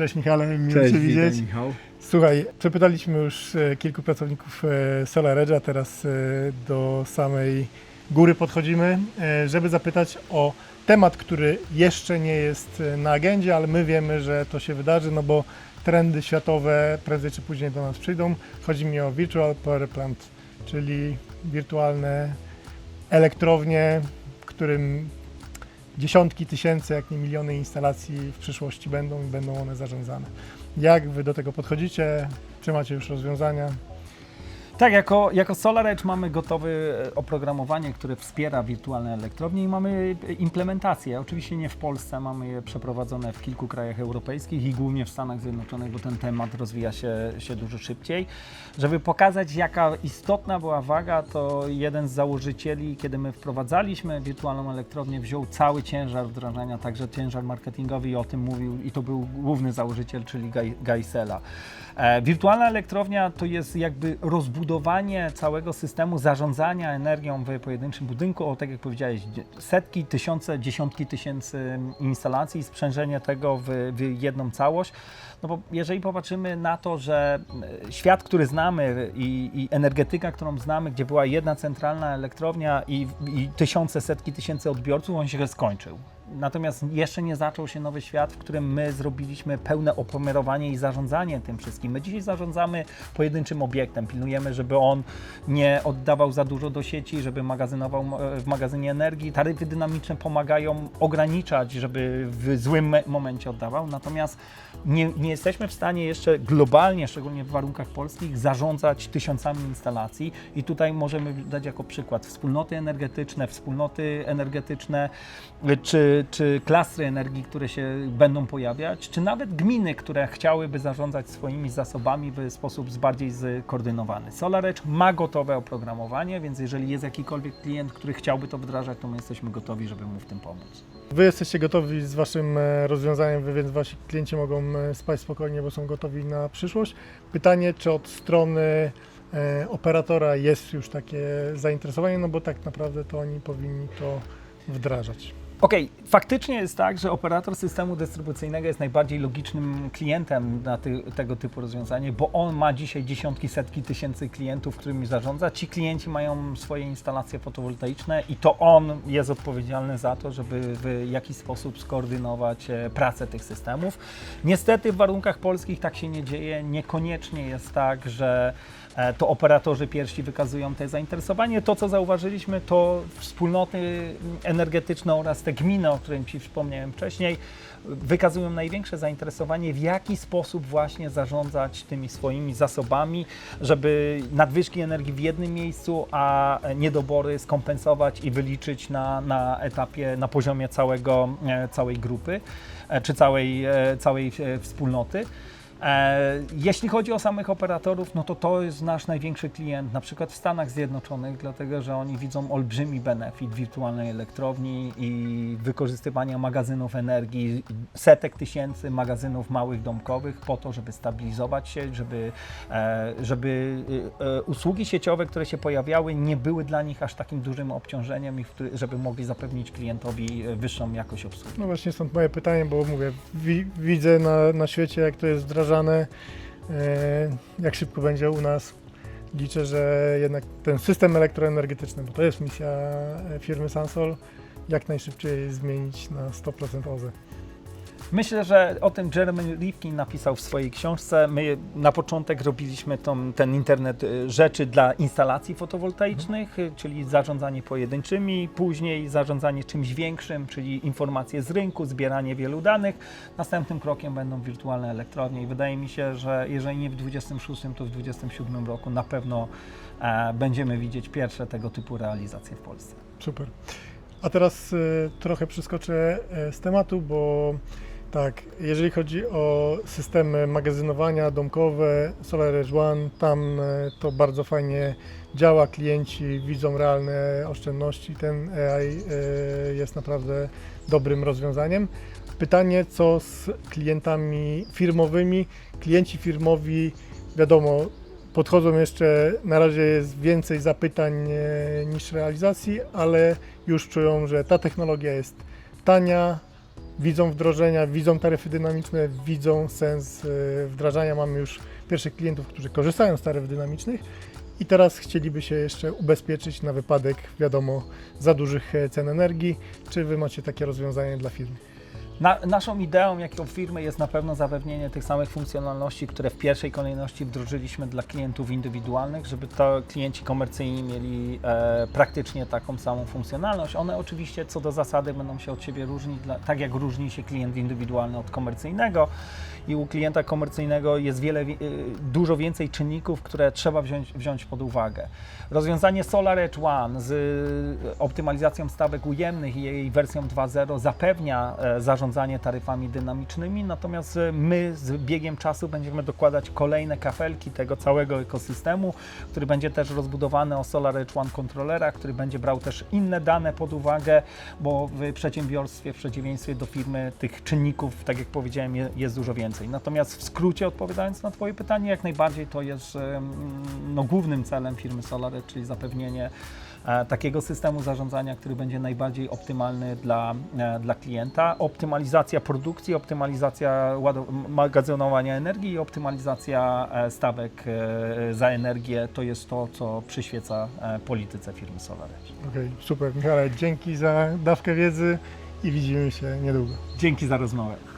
Cześć Michale, miło Cześć, Cię widzieć. Michał. Słuchaj, przepytaliśmy już e, kilku pracowników e, Solar Edge'a, teraz e, do samej góry podchodzimy, żeby zapytać o temat, który jeszcze nie jest na agendzie, ale my wiemy, że to się wydarzy, no bo trendy światowe prędzej czy później do nas przyjdą. Chodzi mi o Virtual Power Plant, czyli wirtualne elektrownie, w którym dziesiątki tysięcy, jak nie miliony instalacji w przyszłości będą i będą one zarządzane. Jak Wy do tego podchodzicie? Czy macie już rozwiązania? Tak, jako, jako SolarEdge mamy gotowe oprogramowanie, które wspiera wirtualne elektrownie i mamy implementację. Oczywiście nie w Polsce, mamy je przeprowadzone w kilku krajach europejskich i głównie w Stanach Zjednoczonych, bo ten temat rozwija się, się dużo szybciej. Żeby pokazać, jaka istotna była waga, to jeden z założycieli, kiedy my wprowadzaliśmy wirtualną elektrownię, wziął cały ciężar wdrażania, także ciężar marketingowy i o tym mówił i to był główny założyciel, czyli. E, Wirtualna elektrownia to jest jakby rozbudowanie całego systemu zarządzania energią w pojedynczym budynku, o tak jak powiedziałeś, setki, tysiące, dziesiątki tysięcy instalacji, sprzężenie tego w, w jedną całość. No bo jeżeli popatrzymy na to, że e, świat, który znamy i, i energetyka, którą znamy, gdzie była jedna centralna elektrownia i, i tysiące, setki tysięcy odbiorców, on się skończył. Natomiast jeszcze nie zaczął się nowy świat, w którym my zrobiliśmy pełne opomiarowanie i zarządzanie tym wszystkim. My dzisiaj zarządzamy pojedynczym obiektem, pilnujemy, żeby on nie oddawał za dużo do sieci, żeby magazynował e, w magazynie energii. Taryfy dynamiczne pomagają ograniczać, żeby w złym me- momencie oddawał. Natomiast nie, nie jesteśmy w stanie jeszcze globalnie, szczególnie w warunkach polskich, zarządzać tysiącami instalacji. I tutaj możemy dać jako przykład wspólnoty energetyczne, wspólnoty energetyczne, czy, czy klastry energii, które się będą pojawiać, czy nawet gminy, które chciałyby zarządzać swoimi zasobami w sposób bardziej skoordynowany. SolarEdge ma gotowe oprogramowanie, więc jeżeli jest jakikolwiek klient, który chciałby to wdrażać, to my jesteśmy gotowi, żeby mu w tym pomóc. Wy jesteście gotowi z Waszym e, rozwiązaniem, więc Wasi klienci mogą e, spać spokojnie, bo są gotowi na przyszłość. Pytanie, czy od strony e, operatora jest już takie zainteresowanie, no bo tak naprawdę to oni powinni to wdrażać. Okej, faktycznie jest tak, że operator systemu dystrybucyjnego jest najbardziej logicznym klientem na ty, tego typu rozwiązanie, bo on ma dzisiaj dziesiątki, setki tysięcy klientów, którymi zarządza. Ci klienci mają swoje instalacje fotowoltaiczne i to on jest odpowiedzialny za to, żeby w jakiś sposób skoordynować e, pracę tych systemów. Niestety w warunkach polskich tak się nie dzieje. Niekoniecznie jest tak, że to operatorzy pierwsi wykazują te zainteresowanie. To, co zauważyliśmy, to wspólnoty energetyczne oraz te gminy, o którym Ci wspomniałem wcześniej, wykazują największe zainteresowanie, w jaki sposób właśnie zarządzać tymi swoimi zasobami, żeby nadwyżki energii w jednym miejscu, a niedobory skompensować i wyliczyć na, na etapie, na poziomie całego, e, całej grupy e, czy całej, e, całej e, wspólnoty. E, Jeśli chodzi o samych operatorów, no to to jest nasz największy klient, na przykład w Stanach Zjednoczonych, dlatego że oni widzą olbrzymi benefit wirtualnej elektrowni i wykorzystywania magazynów energii, setek tysięcy magazynów małych domkowych po to, żeby stabilizować się, żeby, e, żeby e, usługi sieciowe, które się pojawiały, nie były dla nich aż takim dużym obciążeniem i żeby mogli zapewnić klientowi wyższą jakość obsługi. No właśnie stąd moje pytanie, bo mówię, wi- widzę na, na świecie, jak to jest wdrażane, e, jak szybko będzie u nas. Liczę, że jednak ten system elektroenergetyczny, bo to jest misja e, firmy Sansol, jak najszybciej zmienić na 100% OZE. Myślę, że o tym Jeremy Rifkin napisał w swojej książce. My na początek robiliśmy tą, ten internet y, rzeczy dla instalacji fotowoltaicznych, y, czyli zarządzanie pojedynczymi, później zarządzanie czymś większym, czyli informacje z rynku, zbieranie wielu danych. Następnym krokiem będą wirtualne elektrownie i wydaje mi się, że jeżeli nie w 26, to w 27 roku na pewno e, będziemy widzieć pierwsze tego typu realizacje w Polsce. Super. A teraz y, trochę przeskoczę y, z tematu, bo tak, jeżeli chodzi o systemy magazynowania domkowe, SolarEdge One, tam y, to bardzo fajnie działa, klienci widzą realne oszczędności, ten AI y, jest naprawdę dobrym rozwiązaniem. Pytanie, co z klientami firmowymi? Klienci firmowi, wiadomo, podchodzą jeszcze, na razie jest więcej zapytań e, niż realizacji, ale już czują, że ta technologia jest tania, widzą wdrożenia, widzą taryfy dynamiczne, widzą sens e, wdrażania. Mamy już pierwszych klientów, którzy korzystają z taryf dynamicznych i teraz chcieliby się jeszcze ubezpieczyć na wypadek, wiadomo, za dużych e, cen energii. Czy Wy macie takie rozwiązanie dla firm? Na, naszą ideą jako firmy jest na pewno zapewnienie tych samych funkcjonalności, które w pierwszej kolejności wdrożyliśmy dla klientów indywidualnych, żeby to klienci komercyjni mieli e, praktycznie taką samą funkcjonalność. One oczywiście co do zasady będą się od siebie różnić, dla, tak jak różni się klient indywidualny od komercyjnego i u klienta komercyjnego jest wiele, wi- y, dużo więcej czynników, które trzeba wziąć, wziąć pod uwagę. Rozwiązanie Solar Edge One z optymalizacją stawek ujemnych i jej wersją 2.0 zapewnia e, zarządzanie taryfami dynamicznymi, natomiast e, my z biegiem czasu będziemy dokładać kolejne kafelki tego całego ekosystemu, który będzie też rozbudowany o Solar Edge One kontrolera, który będzie brał też inne dane pod uwagę, bo w przedsiębiorstwie, w przeciwieństwie do firmy, tych czynników, tak jak powiedziałem, je- jest dużo więcej. Natomiast w skrócie odpowiadając na Twoje pytanie, jak najbardziej to jest no, głównym celem firmy SolarEdge, czyli zapewnienie takiego systemu zarządzania, który będzie najbardziej optymalny dla, e, dla klienta. Optymalizacja produkcji, optymalizacja magazynowania energii i optymalizacja e, stawek e, za energię to jest to, co przyświeca e, polityce firmy SolarEdge. Okej, super. Michale, dzięki za dawkę wiedzy i widzimy się niedługo. Dzięki za rozmowę.